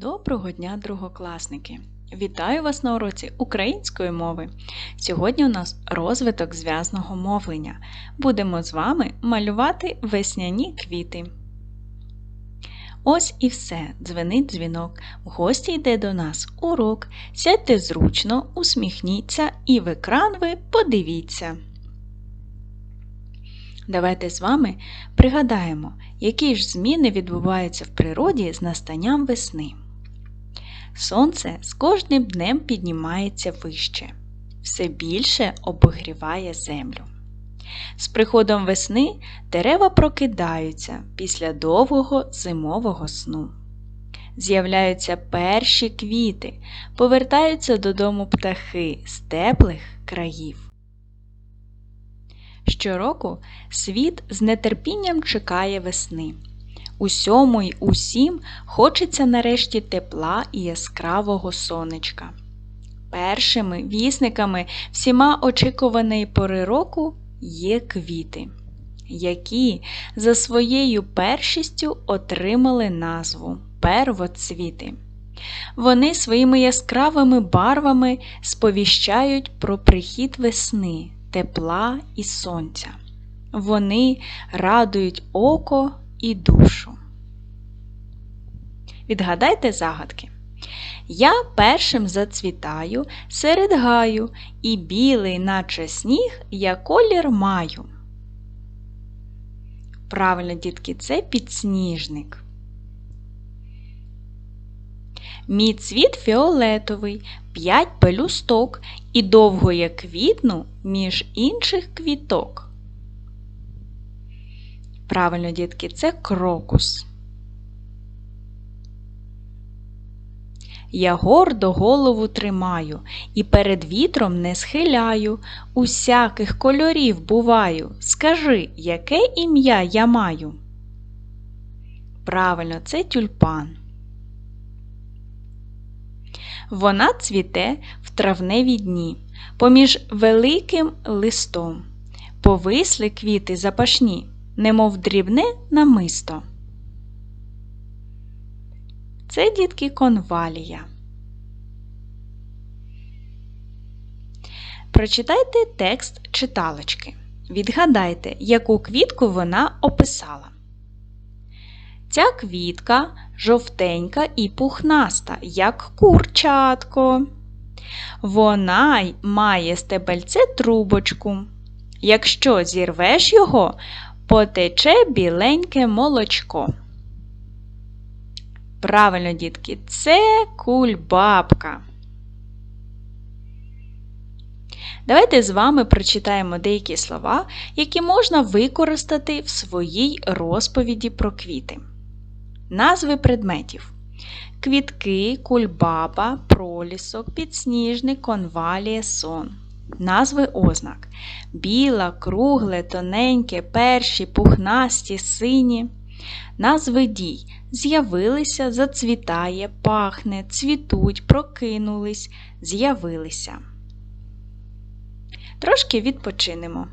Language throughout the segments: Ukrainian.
Доброго дня, другокласники! Вітаю вас на уроці української мови. Сьогодні у нас розвиток зв'язного мовлення. Будемо з вами малювати весняні квіти. Ось і все, дзвенить дзвінок. В гості йде до нас урок. Сядьте зручно, усміхніться і в екран ви подивіться. Давайте з вами пригадаємо, які ж зміни відбуваються в природі з настанням весни. Сонце з кожним днем піднімається вище, все більше обігріває землю. З приходом весни дерева прокидаються після довгого зимового сну. З'являються перші квіти, повертаються додому птахи з теплих країв. Щороку світ з нетерпінням чекає весни. Усьому й усім хочеться нарешті тепла і яскравого сонечка. Першими вісниками всіма очікуваної пори року є квіти, які за своєю першістю отримали назву первоцвіти. Вони своїми яскравими барвами сповіщають про прихід весни, тепла і сонця. Вони радують око і душу. Відгадайте загадки. Я першим зацвітаю серед гаю, і білий, наче сніг, я колір маю. Правильно, дітки, це підсніжник. Мій цвіт фіолетовий, п'ять пелюсток і довго я квітну між інших квіток. Правильно, дітки, це крокус. Я гордо голову тримаю і перед вітром не схиляю, усяких кольорів буваю. Скажи, яке ім'я я маю? Правильно, це тюльпан. Вона цвіте в травневі дні, поміж великим листом. Повисли квіти запашні, немов дрібне намисто. Це дітки конвалія. Прочитайте текст читалочки. Відгадайте, яку квітку вона описала. Ця квітка жовтенька і пухнаста, як курчатко. Вона має стебельце трубочку. Якщо зірвеш його, потече біленьке молочко. Правильно, дітки, це кульбабка. Давайте з вами прочитаємо деякі слова, які можна використати в своїй розповіді про квіти. Назви предметів: квітки, кульбаба, пролісок, підсніжник, конвалія, сон. Назви ознак: біла, кругле, тоненьке, перші, пухнасті, сині. Назви дій з'явилися, зацвітає, пахне, цвітуть, прокинулись, з'явилися. Трошки відпочинемо.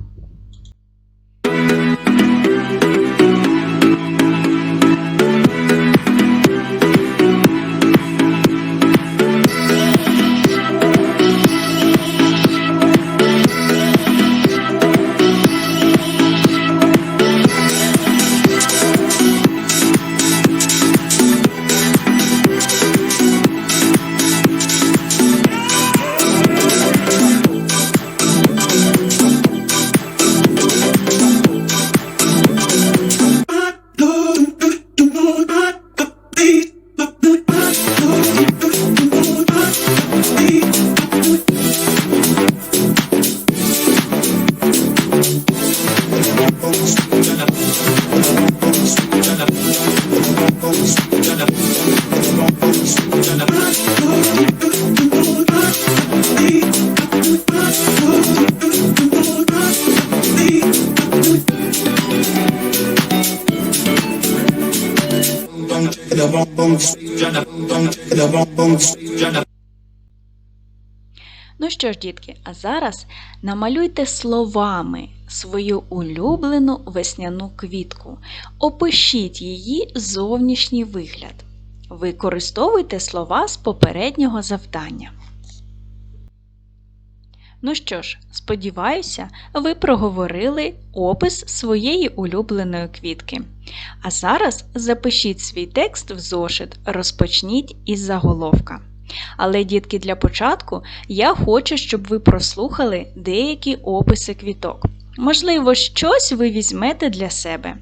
Jana, don't take the bomb, don't take the bomb, don't Ну що ж, дітки, а зараз намалюйте словами свою улюблену весняну квітку. Опишіть її зовнішній вигляд. Використовуйте слова з попереднього завдання. Ну що ж, сподіваюся, ви проговорили опис своєї улюбленої квітки. А зараз запишіть свій текст в зошит, розпочніть із заголовка. Але, дітки, для початку я хочу, щоб ви прослухали деякі описи квіток. Можливо, щось ви візьмете для себе.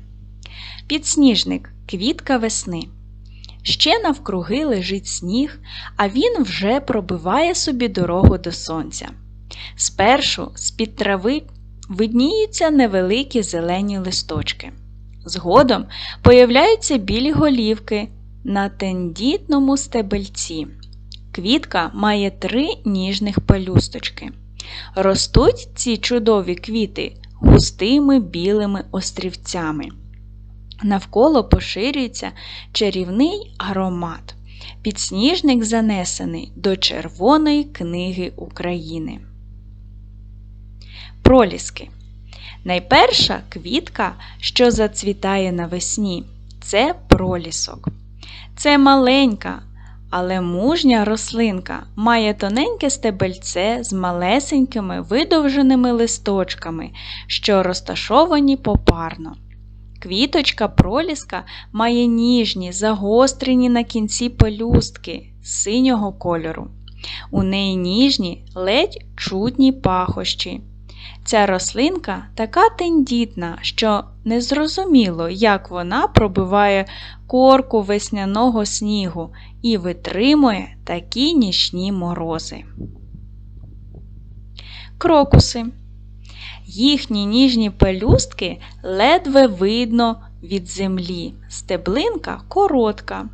Підсніжник квітка весни. Ще навкруги лежить сніг, а він вже пробиває собі дорогу до сонця. Спершу з-під трави видніються невеликі зелені листочки. Згодом появляються білі голівки на тендітному стебельці. Квітка має три ніжних пелюсточки. Ростуть ці чудові квіти густими білими острівцями. Навколо поширюється чарівний аромат. Підсніжник занесений до Червоної книги України. Проліски. Найперша квітка, що зацвітає навесні, це пролісок. Це маленька, але мужня рослинка має тоненьке стебельце з малесенькими видовженими листочками, що розташовані попарно. Квіточка проліска має ніжні, загострені на кінці пелюстки синього кольору. У неї ніжні, ледь чутні пахощі. Ця рослинка така тендітна, що незрозуміло, як вона пробиває корку весняного снігу і витримує такі нічні морози. Крокуси. Їхні ніжні пелюстки ледве видно від землі, стеблинка коротка.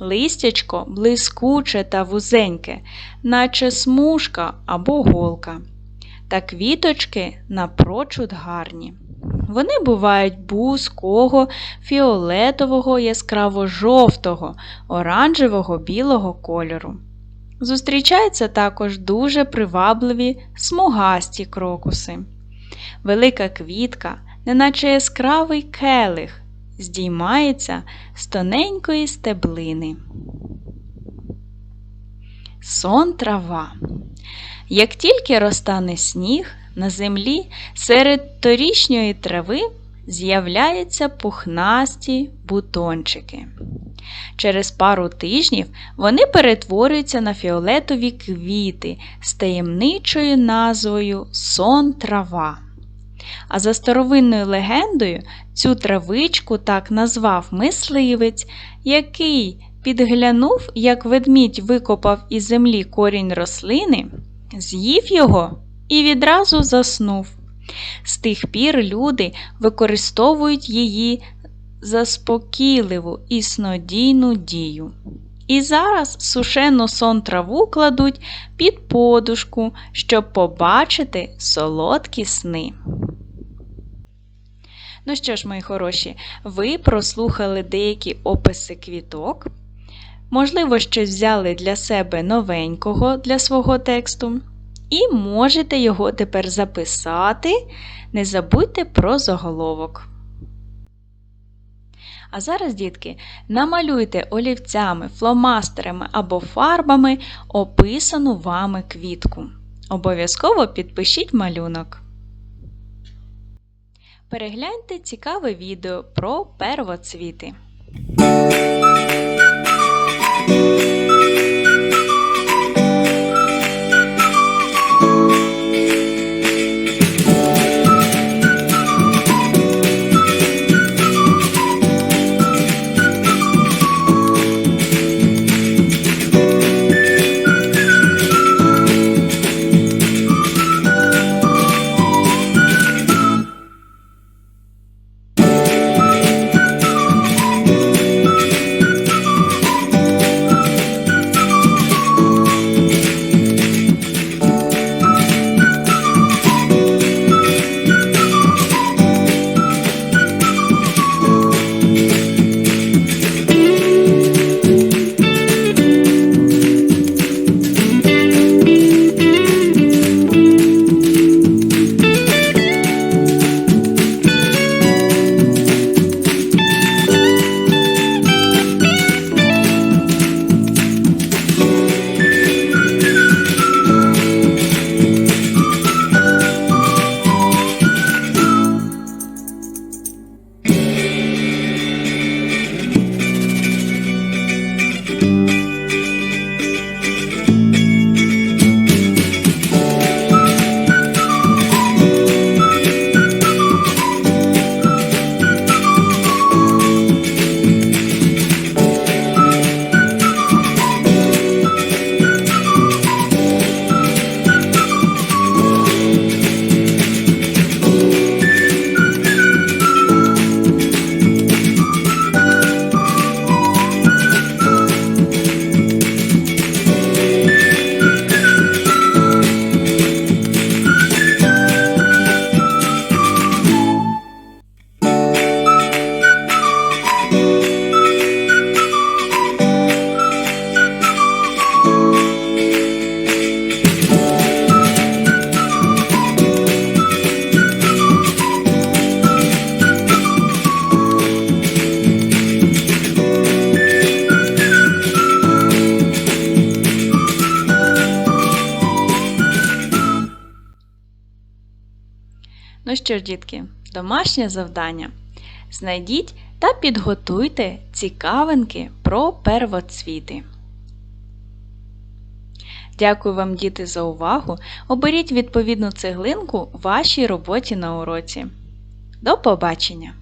Листячко блискуче та вузеньке, наче смужка або голка. Та квіточки напрочуд гарні. Вони бувають бузького, фіолетового, яскраво-жовтого, оранжевого білого кольору. Зустрічаються також дуже привабливі смугасті крокуси. Велика квітка, неначе яскравий келих, здіймається з тоненької стеблини. Сон трава. Як тільки розтане сніг, на землі серед торішньої трави з'являються пухнасті бутончики. Через пару тижнів вони перетворюються на фіолетові квіти з таємничою назвою сон трава. А за старовинною легендою цю травичку так назвав мисливець, який підглянув, як ведмідь викопав із землі корінь рослини, з'їв його і відразу заснув. З тих пір люди використовують її заспокійливу і снодійну дію. І зараз сушену сон траву кладуть під подушку, щоб побачити солодкі сни. Ну що ж, мої хороші, ви прослухали деякі описи квіток. Можливо, щось взяли для себе новенького для свого тексту. І можете його тепер записати. Не забудьте про заголовок. А зараз, дітки, намалюйте олівцями, фломастерами або фарбами описану вами квітку. Обов'язково підпишіть малюнок. Перегляньте цікаве відео про первоцвіти. Bye. Ну що ж, дітки, домашнє завдання. Знайдіть та підготуйте цікавинки про первоцвіти. Дякую вам, діти, за увагу. Оберіть відповідну цеглинку вашій роботі на уроці. До побачення!